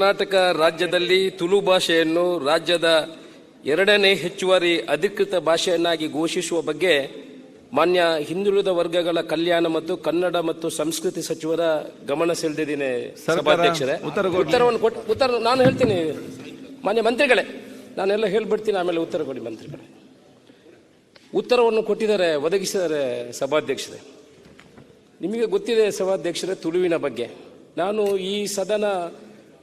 ಕರ್ನಾಟಕ ರಾಜ್ಯದಲ್ಲಿ ತುಳು ಭಾಷೆಯನ್ನು ರಾಜ್ಯದ ಎರಡನೇ ಹೆಚ್ಚುವರಿ ಅಧಿಕೃತ ಭಾಷೆಯನ್ನಾಗಿ ಘೋಷಿಸುವ ಬಗ್ಗೆ ಮಾನ್ಯ ಹಿಂದುಳಿದ ವರ್ಗಗಳ ಕಲ್ಯಾಣ ಮತ್ತು ಕನ್ನಡ ಮತ್ತು ಸಂಸ್ಕೃತಿ ಸಚಿವರ ಗಮನ ಸೆಳೆದಿದ್ದೀನಿ ಸಭಾಧ್ಯಕ್ಷರೇ. ಉತ್ತರವನ್ನು ಕೊಟ್ಟು ಉತ್ತರ ನಾನು ಹೇಳ್ತೀನಿ. ಮಾನ್ಯ ಮಂತ್ರಿಗಳೇ ನಾನೆಲ್ಲ ಹೇಳ್ಬಿಡ್ತೀನಿ ಆಮೇಲೆ ಉತ್ತರ ಕೊಡಿ ಮಂತ್ರಿಗಳೇ. ಉತ್ತರವನ್ನು ಕೊಟ್ಟಿದ್ದಾರೆ ಒದಗಿಸಿದ್ದಾರೆ ಸಭಾಧ್ಯಕ್ಷರೇ. ನಿಮಗೆ ಗೊತ್ತಿದೆ ಸಭಾಧ್ಯಕ್ಷರೇ ತುಳುವಿನ ಬಗ್ಗೆ. ನಾನು ಈ ಸದನ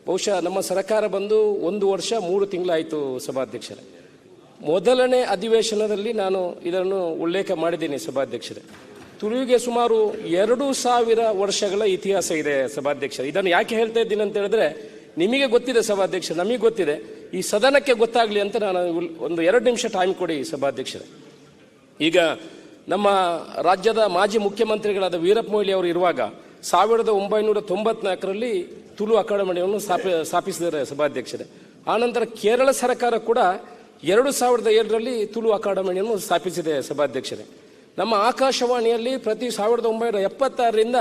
ಬಹುಶಃ ನಮ್ಮ ಸರ್ಕಾರ ಬಂದು ಒಂದು ವರ್ಷ, ಮೂರು ತಿಂಗಳಾಯಿತು ಸಭಾಧ್ಯಕ್ಷರೇ. ಮೊದಲನೇ ಅಧಿವೇಶನದಲ್ಲಿ ನಾನು ಇದನ್ನು ಉಲ್ಲೇಖ ಮಾಡಿದ್ದೀನಿ ಸಭಾಧ್ಯಕ್ಷರೇ. ತುಳುವಿಗೆ ಸುಮಾರು ಎರಡು ಸಾವಿರ ವರ್ಷಗಳ ಇತಿಹಾಸ ಇದೆ ಸಭಾಧ್ಯಕ್ಷ ಇದನ್ನು ಯಾಕೆ ಹೇಳ್ತಾ ಇದ್ದೀನಿ ಅಂತ ಹೇಳಿದ್ರೆ, ನಿಮಗೆ ಗೊತ್ತಿದೆ ಸಭಾಧ್ಯಕ್ಷ ನಮಗೆ ಗೊತ್ತಿದೆ. ಈ ಸದನಕ್ಕೆ ಗೊತ್ತಾಗಲಿ ಅಂತ ನಾನು ಒಂದು ಎರಡು ನಿಮಿಷ ಟೈಮ್ ಕೊಡಿ ಸಭಾಧ್ಯಕ್ಷರೇ. ಈಗ ನಮ್ಮ ರಾಜ್ಯದ ಮಾಜಿ ಮುಖ್ಯಮಂತ್ರಿಗಳಾದ ವೀರಪ್ಪ ಮೊಯ್ಲಿ ಅವರು ಇರುವಾಗ ಸಾವಿರದ ಒಂಬೈನೂರ ತೊಂಬತ್ನಾಲ್ಕರಲ್ಲಿ ತುಳು ಅಕಾಡೆಮಿಯನ್ನು ಸ್ಥಾಪ ಸ್ಥಾಪಿಸಿದ್ದಾರೆ ಸಭಾಧ್ಯಕ್ಷರೇ. ಆನಂತರ ಕೇರಳ ಸರ್ಕಾರ ಕೂಡ ಎರಡು ಸಾವಿರದ ಏಳರಲ್ಲಿ ತುಳು ಅಕಾಡೆಮಿಯನ್ನು ಸ್ಥಾಪಿಸಿದೆ ಸಭಾಧ್ಯಕ್ಷರೇ. ನಮ್ಮ ಆಕಾಶವಾಣಿಯಲ್ಲಿ ಪ್ರತಿ ಸಾವಿರದ ಒಂಬೈನೂರ ಎಪ್ಪತ್ತಾರರಿಂದ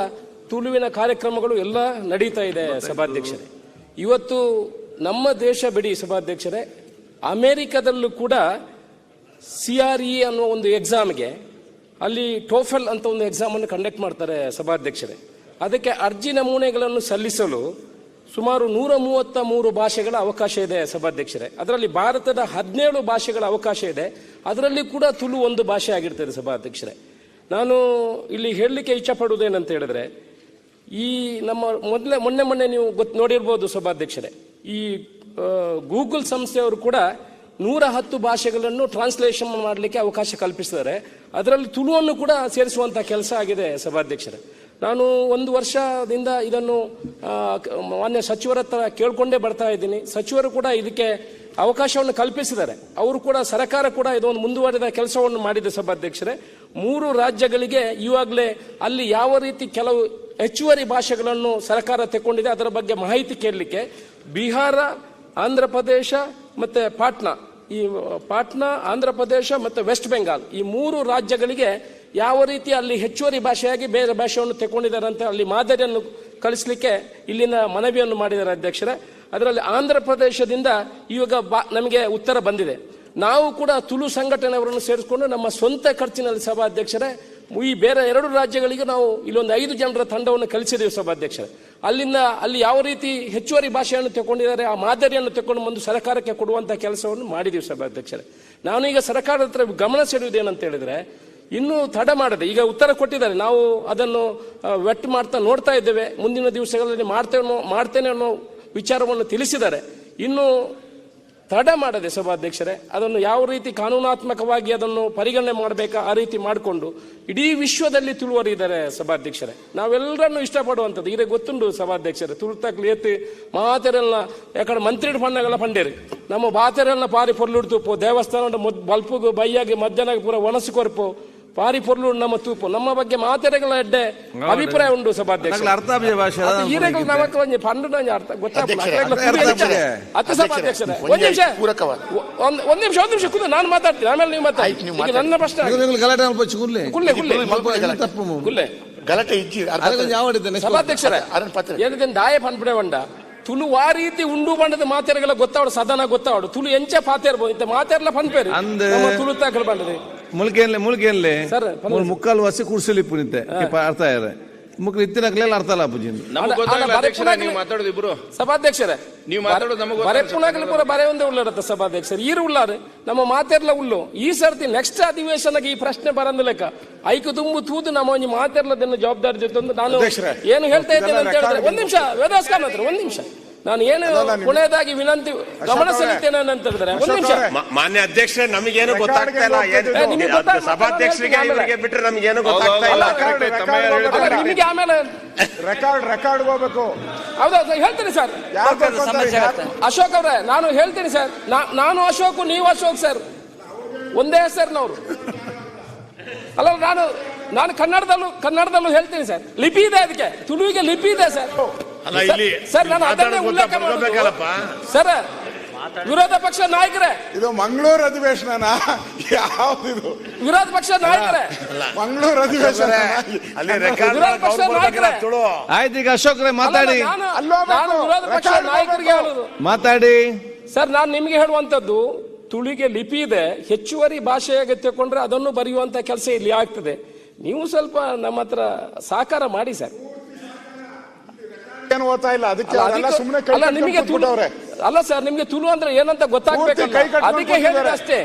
ತುಳುವಿನ ಕಾರ್ಯಕ್ರಮಗಳು ಎಲ್ಲ ನಡೀತಾ ಇದೆ ಸಭಾಧ್ಯಕ್ಷರೇ. ಇವತ್ತು ನಮ್ಮ ದೇಶ ಬಿಡಿ ಸಭಾಧ್ಯಕ್ಷರೇ. ಅಮೆರಿಕದಲ್ಲೂ ಕೂಡ ಸಿ ಆರ್ ಇ ಅನ್ನೋ ಒಂದು ಎಕ್ಸಾಮ್ಗೆ ಅಲ್ಲಿ ಟೋಫೆಲ್ ಅಂತ ಒಂದು ಎಕ್ಸಾಮನ್ನು ಕಂಡಕ್ಟ್ ಮಾಡ್ತಾರೆ ಸಭಾಧ್ಯಕ್ಷರೇ. ಅದಕ್ಕೆ ಅರ್ಜಿ ನಮೂನೆಗಳನ್ನು ಸಲ್ಲಿಸಲು ಸುಮಾರು ನೂರ ಮೂವತ್ತ ಮೂರು ಭಾಷೆಗಳ ಅವಕಾಶ ಇದೆ ಸಭಾಧ್ಯಕ್ಷರೇ. ಅದರಲ್ಲಿ ಭಾರತದ ಹದಿನೇಳು ಭಾಷೆಗಳ ಅವಕಾಶ ಇದೆ. ಅದರಲ್ಲಿ ಕೂಡ ತುಳು ಒಂದು ಭಾಷೆ ಆಗಿರ್ತದೆ ಸಭಾಧ್ಯಕ್ಷರೇ. ನಾನು ಇಲ್ಲಿ ಹೇಳಲಿಕ್ಕೆ ಇಚ್ಛಪಡುವುದೇನಂತ ಹೇಳಿದ್ರೆ, ಈ ನಮ್ಮ ಮೊದಲೇ, ಮೊನ್ನೆ ಮೊನ್ನೆ ನೀವು ಗೊತ್ತು ನೋಡಿರ್ಬೋದು ಸಭಾಧ್ಯಕ್ಷರೇ. ಈ ಗೂಗಲ್ ಸಂಸ್ಥೆಯವರು ಕೂಡ ನೂರ ಹತ್ತು ಭಾಷೆಗಳನ್ನು ಟ್ರಾನ್ಸ್ಲೇಷನ್ ಮಾಡಲಿಕ್ಕೆ ಅವಕಾಶ ಕಲ್ಪಿಸಿದ್ದಾರೆ. ಅದರಲ್ಲಿ ತುಳುವನ್ನು ಕೂಡ ಸೇರಿಸುವಂಥ ಕೆಲಸ ಆಗಿದೆ ಸಭಾಧ್ಯಕ್ಷರೇ. ನಾನು ಒಂದು ವರ್ಷದಿಂದ ಇದನ್ನು ಮಾನ್ಯ ಸಚಿವರ ಹತ್ರ ಕೇಳ್ಕೊಂಡೇ ಬರ್ತಾ ಇದ್ದೀನಿ. ಸಚಿವರು ಕೂಡ ಇದಕ್ಕೆ ಅವಕಾಶವನ್ನು ಕಲ್ಪಿಸಿದ್ದಾರೆ. ಅವರು ಕೂಡ, ಸರ್ಕಾರ ಕೂಡ ಇದೊಂದು ಮುಂದುವರೆದ ಕೆಲಸವನ್ನು ಮಾಡಿದೆ ಸಭಾಧ್ಯಕ್ಷರೇ. ಮೂರು ರಾಜ್ಯಗಳಿಗೆ ಈವಾಗಲೇ ಅಲ್ಲಿ ಯಾವ ರೀತಿ ಕೆಲವು ಹೆಚ್ಚುವರಿ ಭಾಷೆಗಳನ್ನು ಸರ್ಕಾರ ತೆಕ್ಕೊಂಡಿದೆ, ಅದರ ಬಗ್ಗೆ ಮಾಹಿತಿ ಕೇಳಲಿಕ್ಕೆ ಬಿಹಾರ, ಆಂಧ್ರ ಪ್ರದೇಶ ಮತ್ತು ಪಾಟ್ನಾ. ಈ, ಪಾಟ್ನಾ, ಆಂಧ್ರ ಪ್ರದೇಶ ಮತ್ತು ವೆಸ್ಟ್ ಬೆಂಗಾಲ್. ಈ ಮೂರು ರಾಜ್ಯಗಳಿಗೆ ಯಾವ ರೀತಿ ಅಲ್ಲಿ ಹೆಚ್ಚುವರಿ ಭಾಷೆಯಾಗಿ ಬೇರೆ ಭಾಷೆಯನ್ನು ತೆಕೊಂಡಿದ್ದಾರೆ ಅಂತ ಅಲ್ಲಿ ಮಾದರಿಯನ್ನು ಕಳಿಸ್ಲಿಕ್ಕೆ ಇಲ್ಲಿನ ಮನವಿಯನ್ನು ಮಾಡಿದ್ದಾರೆ ಅಧ್ಯಕ್ಷರೇ. ಅದರಲ್ಲಿ ಆಂಧ್ರ ಪ್ರದೇಶದಿಂದ ಇವಾಗ ನಮಗೆ ಉತ್ತರ ಬಂದಿದೆ. ನಾವು ಕೂಡ ತುಳು ಸಂಘಟನೆಯವರನ್ನು ಸೇರಿಸಿಕೊಂಡು ನಮ್ಮ ಸ್ವಂತ ಖರ್ಚಿನಲ್ಲಿ ಸಭಾಧ್ಯಕ್ಷರೇ, ಈ ಬೇರೆ ಎರಡು ರಾಜ್ಯಗಳಿಗೆ ನಾವು ಇಲ್ಲೊಂದು ಐದು ಜನರ ತಂಡವನ್ನು ಕಲಿಸಿದ್ದೀವಿ ಸಭಾಧ್ಯಕ್ಷರೇ. ಅಲ್ಲಿಂದ ಅಲ್ಲಿ ಯಾವ ರೀತಿ ಹೆಚ್ಚುವರಿ ಭಾಷೆಯನ್ನು ತಗೊಂಡಿದ್ದಾರೆ ಆ ಮಾದರಿಯನ್ನು ತಗೊಂಡು ಬಂದು ಸರ್ಕಾರಕ್ಕೆ ಕೊಡುವಂಥ ಕೆಲಸವನ್ನು ಮಾಡಿದ್ದೀವಿ ಸಭಾಧ್ಯಕ್ಷರೇ. ನಾನು ಈಗ ಸರ್ಕಾರದ ಹತ್ರ ಗಮನ ಸೆಳೆಯುವುದೇನಂತ ಹೇಳಿದ್ರೆ ಇನ್ನೂ ತಡ ಮಾಡದೆ, ಈಗ ಉತ್ತರ ಕೊಟ್ಟಿದ್ದಾರೆ. ನಾವು ಅದನ್ನು ವೆಟ್ ಮಾಡ್ತಾ ನೋಡ್ತಾ ಇದ್ದೇವೆ. ಮುಂದಿನ ದಿವಸಗಳಲ್ಲಿ ಮಾಡ್ತೇವೆ ಮಾಡ್ತೇನೆ ಅನ್ನೋ ವಿಚಾರವನ್ನು ತಿಳಿಸಿದ್ದಾರೆ. ಇನ್ನು ತಡ ಮಾಡದೆ ಸಭಾಧ್ಯಕ್ಷರೇ, ಅದನ್ನು ಯಾವ ರೀತಿ ಕಾನೂನಾತ್ಮಕವಾಗಿ ಅದನ್ನು ಪರಿಗಣನೆ ಮಾಡಬೇಕಾ ಆ ರೀತಿ ಮಾಡಿಕೊಂಡು, ಇಡೀ ವಿಶ್ವದಲ್ಲಿ ತುಳುವರಿದ್ದಾರೆ ಸಭಾಧ್ಯಕ್ಷರೇ. ನಾವೆಲ್ಲರನ್ನು ಇಷ್ಟಪಡುವಂಥದ್ದು. ಇದೇ ಗೊತ್ತುಂಡು ಸಭಾಧ್ಯಕ್ಷರೇ ತುರ್ತಾಗ್ಲಿ ಎತ್ತಿ ಮಾತೆರೆಲ್ಲ ಯಾಕಡೆ ಮಂತ್ರಿ ಪಣ್ಣಗಳ ಪಂಡೇರಿ. ನಮ್ಮ ಬಾತೆರೆಲ್ಲ ಪಾರಿ ಪೊರ್ಲುಡ್ತು ದೇವಸ್ಥಾನದ ಬಲ್ಪುಗು ಬೈಯಾಗಿ ಮಧ್ಯಾಹ್ನ ಪೂರ ಒಣಸು ಕೊರ್ಪು. ಪಾರಿ ಪೊರ್ಲು ನಮ್ಮ ತೂಪು ನಮ್ಮ ಬಗ್ಗೆ ಮಾತೆರೆಗಳ ಎಡ್ಡೆ ಅಭಿಪ್ರಾಯ ಉಂಟು ಸಭಾಧ್ಯಕ್ಷ ಈರೆಗಳು ನಮಕ್ ಒಂಜಿ ಪಂಡು ನಂಜಿ ಅರ್ಥ ಗೊತ್ತಾಗ್ತದೆ ಅತ್ತ ಹತ್ತು ಸಭಾಧ್ಯಕ್ಷರೇ. ಒಂದ್ ನಿಮಿಷ. ಒಂದ್ ಒಂದ್ ನಿಮಿಷ ಒಂದ್ ನಿಮಿಷ ಕೂತು ನಾನು ಮಾತಾಡ್ತೀನಿ. ಆಮೇಲೆ ನೀವು ಮಾತಾಡಿ. ನನ್ನ ಪ್ರಶ್ನೆ ಕುಲ್ಲೆ ಕುಲ್ಲೆ. ಕುಲ್ಲೆ ಗಲಾಟೆ. ಇಜ್ಜಿ ಸಭಾಧ್ಯಕ್ಷರೇ ಏನದೇನು ದಾಯ ಪನ್ಪಡೆ ಬಂಡ ತುಳು ಆ ರೀತಿ ಉಂಡು ಬಂಡದ ಮಾತೆರಗಳ ಗೊತ್ತಾವಡು ಸದನ ಗೊತ್ತಾವಡು. ತುಳು ಎಂಚ ಪಾತೇರ್ಬೋದು ಇಂತ ಮಾತೆರ್ಲ ನಮ್ಮ ತುಳು ತಾಕಲು ಬಂಡದೆ. ಮುಲ್ಕೇನ್ಲೆ ಮುಳುಗೇನ್ಲೆ? ಸರ್, ಮೂರು ಮುಕ್ಕಾಲು ವರ್ಷ ಕುರ್ಸಲಿಪ್ಪು ನಿಂತೆ ಇಪ್ಪ ಅರ್ಥ ಇದೆ ಮುಕ್ಳು ಇತ್ತಿನ ಕಲೆಲ್ಲ ಅರ್ಥ ಅಲ್ಲ ಅಪ್ಪುಜಿಂದು ನಮಗ್ ಗೊತ್ತಾಗಲ್ಲ ಅಧ್ಯಕ್ಷರೇ ನೀವು ಮಾತಾಡೋದು ಇಬ್ರು. ಸಭಾಧ್ಯಕ್ಷರೇ ನೀವು ಮಾತಾಡೋದು ನಮಗೆ ಗೊತ್ತಾಗಲ್ಲ. ಬರೆಪುಣಾಗಲಿ ಪೂರ ಬರೆ ಒಂದೇ ಉಳ್ಳಾರತ್ತ ಸಭಾಧ್ಯಕ್ಷರು. ಈರು ಉಳ್ಳಾರೆ ನಮ್ಮ ಮಾತೆರ್ಲ ಉಳ್ಳು. ಈ ಸರ್ತಿ ನೆಕ್ಸ್ಟ್ ಅಧಿವೇಶನಕ್ಕೆ ಈ ಪ್ರಶ್ನೆ ಬರಂದ ಲೆಕ್ಕ. ಐಕು ತುಂಬು ತೂದು ನಮ್ಮ ಒಂಜಿ ಮಾತೆರ್ಲದನ್ನ ಜವಾಬ್ದಾರಿ ಜೊತೆ ಒಂದು ನಾನು ಅಧ್ಯಕ್ಷರೇ, ಏನು ಹೇಳ್ತಾ ಇದ್ದೇನೆ ಅಂತ ಹೇಳಿದ್ರೆ ಒಂದ್ ನಿಮಿಷ ವೇದಾಸ್ಕಾನ್ ಹತ್ರ ಒಂದ್ ನಿಮಿಷ. ನಾನು ಏನು ಕೊನೆಯದಾಗಿ ವಿನಂತಿ ಗಮನ ಸೆಳೀತೇನೆ ಅಂತ ಒಂದು ಒಂದ್ ನಿಮಿಷ. ಮಾನ್ಯ ಅಧ್ಯಕ್ಷರೇ ನಮಗೇನು ಗೊತ್ತಾಗ್ತಾ ಇಲ್ಲ. ಏನ್- ಸಭಾಧ್ಯಕ್ಷರಿಗೆ ಇಲ್ಲ. ಇವರಿಗೆ ಬಿಟ್ರೆ ನಮಗೇನು ಗೊತ್ತಾಗ್ತಾ ಇಲ್ಲ. ನಿಮಗೆ ಆಮೇಲೆ ರೆಕಾರ್ಡ್ ರೆಕಾರ್ಡ್ ಹೋಗ್ಬೇಕು. ಹೌದೌದು ಹೇಳ್ತೀನಿ ಸರ್. ಯಾರು? ಅಶೋಕ್ ಅವರೇ ನಾನು ಹೇಳ್ತೀನಿ ಸರ್. ನಾ- ನಾನು ಅಶೋಕ್ ನೀವು ಅಶೋಕ್ ಸರ್. ಒಂದೇ ಹೆಸರಿನವರು. ಅಲ್ಲ ನಾನು ನಾನು ಕನ್ನಡದಲ್ಲೂ ಕನ್ನಡದಲ್ಲೂ ಹೇಳ್ತೀನಿ ಸರ್. ಲಿಪಿ ಇದೆ ಅದಕ್ಕೆ. ತುಳುವಿಗೆ ಲಿಪಿ ಇದೆ ಸರ್. ಅಲ್ಲ ಇಲ್ಲಿ ಸರ್ ನಾನು ಅದನ್ನೇ ಉಲ್ಲೇಖ ಮಾಡಬೇಕಲ್ಲಪ್ಪ ಸರ್ ವಿರೋಧ ಪಕ್ಷ ನಾಯಕರೇ. ಇದು ಮಂಗಳೂರು ಅಧಿವೇಶನ ಯಾವ್ದಿದು? ವಿರೋಧ ಪಕ್ಷ ನಾಯಕರೇ. ಮಂಗಳೂರು ಅಧಿವೇಶನ ಅಲ್ಲಿ ರೆಕಾರ್ಡ್ ವಿರೋಧ ಪಕ್ಷ ನಾಯಕರೇ. ತುಳು. ಆಯ್ತು ಈಗ ಅಶೋಕ್ರೆ ಮಾತಾಡಿ. ಅಲ್ಲ, ನಾನು-. ವಿರೋಧ ಪಕ್ಷ ನಾಯಕರಿಗೆ ಹೇಳೋದು ಮಾತಾಡಿ. ಸರ್ ನಾನು ನಿಮಗೆ ಹೇಳುವಂತದ್ದು ತುಳಿಗೆ ಲಿಪಿ ಇದೆ. ಹೆಚ್ಚುವರಿ ಭಾಷೆ ತಕೊಂಡ್ರೆ ಕೊಂಡ್ರೆ ಅದನ್ನು ಬರೆಯುವಂತ ಕೆಲಸ ಇಲ್ಲಿ ಆಗ್ತದೆ. ನೀವು ಸ್ವಲ್ಪ ನಮ್ಮ ಹತ್ರ ಸಹಕಾರ ಮಾಡಿ ಸರ್. ಏನು ಓದ್ತಾ ಇಲ್ಲ. ಅದಕ್ಕೆ ಅದೆಲ್ಲ ಸುಮ್ಮನೆ ಅಲ್ಲ ನಿಮಗೆ ತುಳು ಅಲ್ಲ ಸರ್ ನಿಮಗೆ ತುಳು ಅಂದ್ರೆ ಏನಂತ ಗೊತ್ತಾಗ್ಬೇಕಲ್ಲ? ಅದಕ್ಕೆ ಹೇಳಿದೆ ಅಷ್ಟೇ.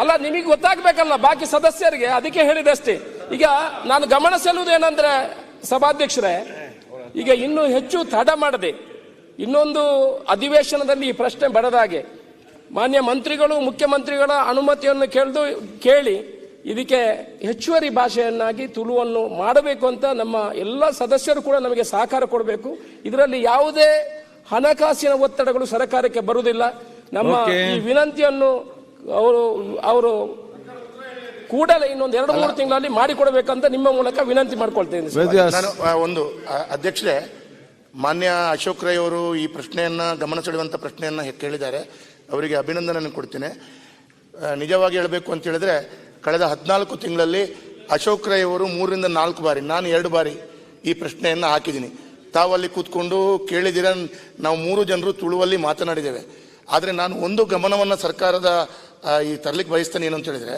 ಅಲ್ಲ ನಿಮಗೆ ಗೊತ್ತಾಗ್ಬೇಕಲ್ಲ ಬಾಕಿ ಸದಸ್ಯರಿಗೆ ಅದಕ್ಕೆ ಹೇಳಿದೆ ಅಷ್ಟೇ. ಈಗ ನಾನು ಗಮನ ಸೆಲ್ಲುವುದು ಏನಂದ್ರೆ ಸಭಾಧ್ಯಕ್ಷರೇ ಈಗ ಇನ್ನು ಹೆಚ್ಚು ತಡ ಮಾಡದೆ ಇನ್ನೊಂದು ಅಧಿವೇಶನದಲ್ಲಿ ಈ ಪ್ರಶ್ನೆ ಬಡದಾಗೆ ಹಾಗೆ ಮಾನ್ಯ ಮಂತ್ರಿಗಳು ಮುಖ್ಯಮಂತ್ರಿಗಳ ಅನುಮತಿಯನ್ನು ಕೇಳಿದು ಕೇಳಿ ಇದಕ್ಕೆ ಹೆಚ್ಚುವರಿ ಭಾಷೆಯನ್ನಾಗಿ ತುಳುವನ್ನು ಮಾಡಬೇಕು ಅಂತ ನಮ್ಮ ಎಲ್ಲ ಸದಸ್ಯರು ಕೂಡ ನಮಗೆ ಸಹಕಾರ ಕೊಡಬೇಕು. ಇದರಲ್ಲಿ ಯಾವುದೇ ಹಣಕಾಸಿನ ಒತ್ತಡಗಳು ಸರ್ಕಾರಕ್ಕೆ ಬರುವುದಿಲ್ಲ. ನಮ್ಮ ಈ ವಿನಂತಿಯನ್ನು ಅವರು ಅವರು ಕೂಡಲೇ ಇನ್ನೊಂದು ಎರಡು ಮೂರು ತಿಂಗಳಲ್ಲಿ ಮಾಡಿಕೊಡಬೇಕಂತ ನಿಮ್ಮ ಮೂಲಕ ವಿನಂತಿ ಮಾಡ್ಕೊಳ್ತೇನೆ ನಾನು ಒಂದು ಅಧ್ಯಕ್ಷರೇ ಮಾನ್ಯ ಅಶೋಕ್ ರೈ ಅವರು ಈ ಪ್ರಶ್ನೆಯನ್ನ ಗಮನ ಸೆಳೆಯುವಂಥ ಪ್ರಶ್ನೆಯನ್ನ ಕೇಳಿದ್ದಾರೆ ಅವರಿಗೆ ಅಭಿನಂದನೆ ಕೊಡ್ತೀನಿ. ನಿಜವಾಗಿ ಹೇಳಬೇಕು ಅಂತ ಹೇಳಿದ್ರೆ ಕಳೆದ ಹದಿನಾಲ್ಕು ತಿಂಗಳಲ್ಲಿ ಅಶೋಕ್ ರೈ ಅವರು ಮೂರರಿಂದ ನಾಲ್ಕು ಬಾರಿ, ನಾನು ಎರಡು ಬಾರಿ ಈ ಪ್ರಶ್ನೆಯನ್ನು ಹಾಕಿದ್ದೀನಿ. ತಾವಲ್ಲಿ ಕೂತ್ಕೊಂಡು ಕೇಳಿದಿರ ನಾವು ಮೂರು ಜನರು ತುಳುವಲ್ಲಿ ಮಾತನಾಡಿದ್ದೇವೆ. ಆದರೆ ನಾನು ಒಂದು ಗಮನವನ್ನು ಸರ್ಕಾರದ ಈ ತರಲಿಕ್ಕೆ ಬಯಸ್ತೇನೆ ಏನು ಅಂತ ಹೇಳಿದ್ರೆ,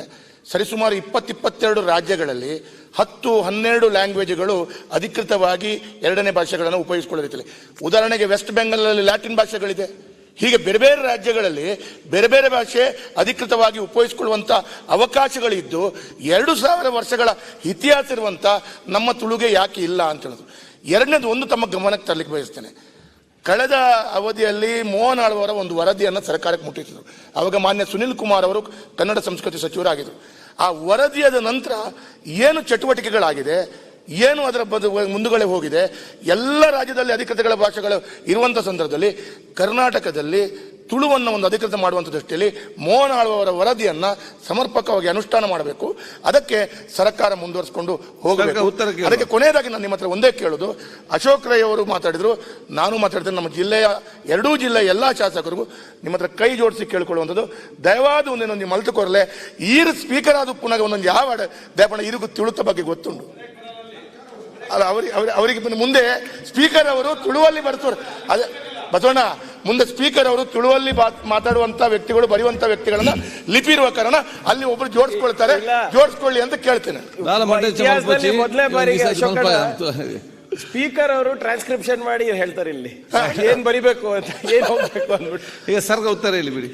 ಸರಿಸುಮಾರು ಇಪ್ಪತ್ತಿಪ್ಪತ್ತೆರಡು ರಾಜ್ಯಗಳಲ್ಲಿ ಹತ್ತು ಹನ್ನೆರಡು ಲ್ಯಾಂಗ್ವೇಜ್ಗಳು ಅಧಿಕೃತವಾಗಿ ಎರಡನೇ ಭಾಷೆಗಳನ್ನು ಉಪಯೋಗಿಸಿಕೊಳ್ಳುತ್ತಿಲ್ಲ ಉದಾಹರಣೆಗೆ ವೆಸ್ಟ್ ಬೆಂಗಾಲಲ್ಲಿ ಲ್ಯಾಟಿನ್ ಭಾಷೆಗಳಿದೆ. ಹೀಗೆ ಬೇರೆ ಬೇರೆ ರಾಜ್ಯಗಳಲ್ಲಿ ಬೇರೆ ಬೇರೆ ಭಾಷೆ ಅಧಿಕೃತವಾಗಿ ಉಪಯೋಗಿಸಿಕೊಳ್ಳುವಂಥ ಅವಕಾಶಗಳಿದ್ದು ಎರಡು ಸಾವಿರ ವರ್ಷಗಳ ಇತಿಹಾಸ ಇರುವಂಥ ನಮ್ಮ ತುಳುಗೆ ಯಾಕೆ ಇಲ್ಲ ಅಂತ ಹೇಳೋದು. ಎರಡನೇದು ಒಂದು ತಮ್ಮ ಗಮನಕ್ಕೆ ತರಲಿಕ್ಕೆ ಬಯಸ್ತೇನೆ. ಕಳೆದ ಅವಧಿಯಲ್ಲಿ ಮೋಹನ್ ಆಳ್ವರ ಒಂದು ವರದಿಯನ್ನು ಸರ್ಕಾರಕ್ಕೆ ಮುಟ್ಟಿಸಿದರು. ಆವಾಗ ಮಾನ್ಯ ಸುನಿಲ್ ಕುಮಾರ್ ಅವರು ಕನ್ನಡ ಸಂಸ್ಕೃತಿ ಸಚಿವರಾಗಿದ್ದರು ಆ ವರದಿಯಾದ ನಂತರ ಏನು ಚಟುವಟಿಕೆಗಳಾಗಿದೆ? ಏನು ಅದರ ಬದು ಮುಂದುಗಡೆ ಹೋಗಿದೆ ಎಲ್ಲ ರಾಜ್ಯದಲ್ಲಿ ಅಧಿಕೃತಗಳ ಭಾಷೆಗಳು ಇರುವಂಥ ಸಂದರ್ಭದಲ್ಲಿ ಕರ್ನಾಟಕದಲ್ಲಿ ತುಳುವನ್ನು ಒಂದು ಅಧಿಕೃತ ಮಾಡುವಂಥ ದೃಷ್ಟಿಯಲ್ಲಿ ಮೋಹನ್ ಆಳ್ವರ ವರದಿಯನ್ನು ಸಮರ್ಪಕವಾಗಿ ಅನುಷ್ಠಾನ ಮಾಡಬೇಕು. ಅದಕ್ಕೆ ಸರ್ಕಾರ ಮುಂದುವರಿಸಿಕೊಂಡು ಹೋಗಬೇಕು. ಅದಕ್ಕೆ ಕೊನೆಯದಾಗಿ ನಾನು ನಿಮ್ಮ ಹತ್ರ ಒಂದೇ ಕೇಳೋದು ಅಶೋಕ್ ರೈ ಅವರು ಮಾತಾಡಿದರು ನಾನು ಮಾತಾಡ್ತೇನೆ ನಮ್ಮ ಜಿಲ್ಲೆಯ ಎರಡೂ ಜಿಲ್ಲೆಯ ಎಲ್ಲ ಶಾಸಕರಿಗೂ ನಿಮ್ಮ ಹತ್ರ ಕೈ ಜೋಡಿಸಿ ಕೇಳ್ಕೊಳ್ಳುವಂಥದ್ದು. ದಯವಾದ ಒಂದೇನೊಂದು ಮಲ್ತು ಕೊರಲೆ ಈರು ಸ್ಪೀಕರ್ ಆದ ಪುನಃ ಒಂದೊಂದು ಯಾವ ದಯಪಣ ಇರಿಗೂ ತಿಳುತ ಬಗ್ಗೆ ಗೊತ್ತುಂಟು. ಅಲ್ಲ ಅವ್ರಿಗೆ ಅವರಿಗೆ ಮುಂದೆ ಸ್ಪೀಕರ್ ಅವರು ತುಳುವಲ್ಲಿ ಬರ್ತಾರೆ ಅದೇ ಬಸವಣ್ಣ ಮುಂದೆ ಸ್ಪೀಕರ್ ಅವರು ತುಳುವಲ್ಲಿ ಮಾತಾಡುವಂತ ವ್ಯಕ್ತಿಗಳು ಬರೆಯುವಂತ ವ್ಯಕ್ತಿಗಳನ್ನ ಲಿಪಿ ಇರುವ ಕಾರಣ ಅಲ್ಲಿ ಒಬ್ರು ಜೋಡಿಸ್ಕೊಳ್ತಾರೆ. ಜೋಡಿಸ್ಕೊಳ್ಳಿ ಅಂತ ಕೇಳ್ತೇನೆ. ಬಾರಿಗೆ ಸ್ಪೀಕರ್ ಅವರು ಟ್ರಾನ್ಸ್ಕ್ರಿಪ್ಷನ್ ಮಾಡಿ ಹೇಳ್ತಾರೆ ಇಲ್ಲಿ. ಏನ್ ಬರಿಬೇಕು ಅಂತ ಏನ್ ಹೋಗ್ಬೇಕು ಅಂದ್ಬಿಟ್ಟು. ಈಗ ಸರ್ಗ ಉತ್ತರ ಇಲ್ಲಿ ಬಿಡಿ.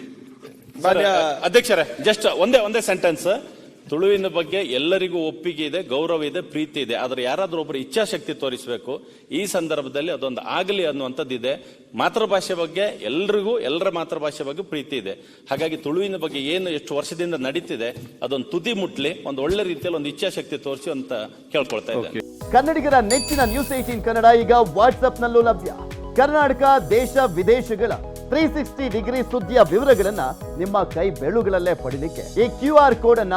ಅಧ್ಯಕ್ಷರೇ ಜಸ್ಟ್ ಒಂದೇ ಒಂದೇ ಸೆಂಟೆನ್ಸ್ ತುಳುವಿನ ಬಗ್ಗೆ ಎಲ್ಲರಿಗೂ ಒಪ್ಪಿಗೆ ಇದೆ, ಗೌರವ ಇದೆ, ಪ್ರೀತಿ ಇದೆ. ಆದರೆ ಯಾರಾದರೂ ಒಬ್ಬರು ಇಚ್ಛಾಶಕ್ತಿ ತೋರಿಸಬೇಕು, ಈ ಸಂದರ್ಭದಲ್ಲಿ ಅದೊಂದು ಆಗಲಿ ಅನ್ನುವಂಥದ್ದಿದೆ. ಮಾತೃಭಾಷೆ ಬಗ್ಗೆ ಎಲ್ರಿಗೂ ಎಲ್ಲರ ಮಾತೃಭಾಷೆ ಬಗ್ಗೆ ಪ್ರೀತಿ ಇದೆ. ಹಾಗಾಗಿ ತುಳುವಿನ ಬಗ್ಗೆ ಏನು ಎಷ್ಟು ವರ್ಷದಿಂದ ನಡೀತಿದೆ, ಅದೊಂದು ತುದಿ ಮುಟ್ಲಿ, ಒಂದು ಒಳ್ಳೆ ರೀತಿಯಲ್ಲಿ ಒಂದು ಇಚ್ಛಾಶಕ್ತಿ ತೋರಿಸಿ ಅಂತ ಕೇಳ್ಕೊಳ್ತಾ ಇದ್ದೇನೆ. ಕನ್ನಡಿಗರ ನೆಚ್ಚಿನ ನ್ಯೂಸ್ ಏಟೀನ್ ಕನ್ನಡ ಈಗ ವಾಟ್ಸ್ಆಪ್ನಲ್ಲೂ ಲಭ್ಯ. ಕರ್ನಾಟಕ, ದೇಶ, ವಿದೇಶಗಳ ತ್ರೀ ಸಿಕ್ಸ್ಟಿ ಡಿಗ್ರಿ ಸುದ್ದಿಯ ವಿವರಗಳನ್ನ ನಿಮ್ಮ ಕೈ ಬೆಳುಗಳಲ್ಲೇ ಪಡಿಲಿಕ್ಕೆ ಈ ಕ್ಯೂ ಆರ್ ಕೋಡ್ ಅನ್ನ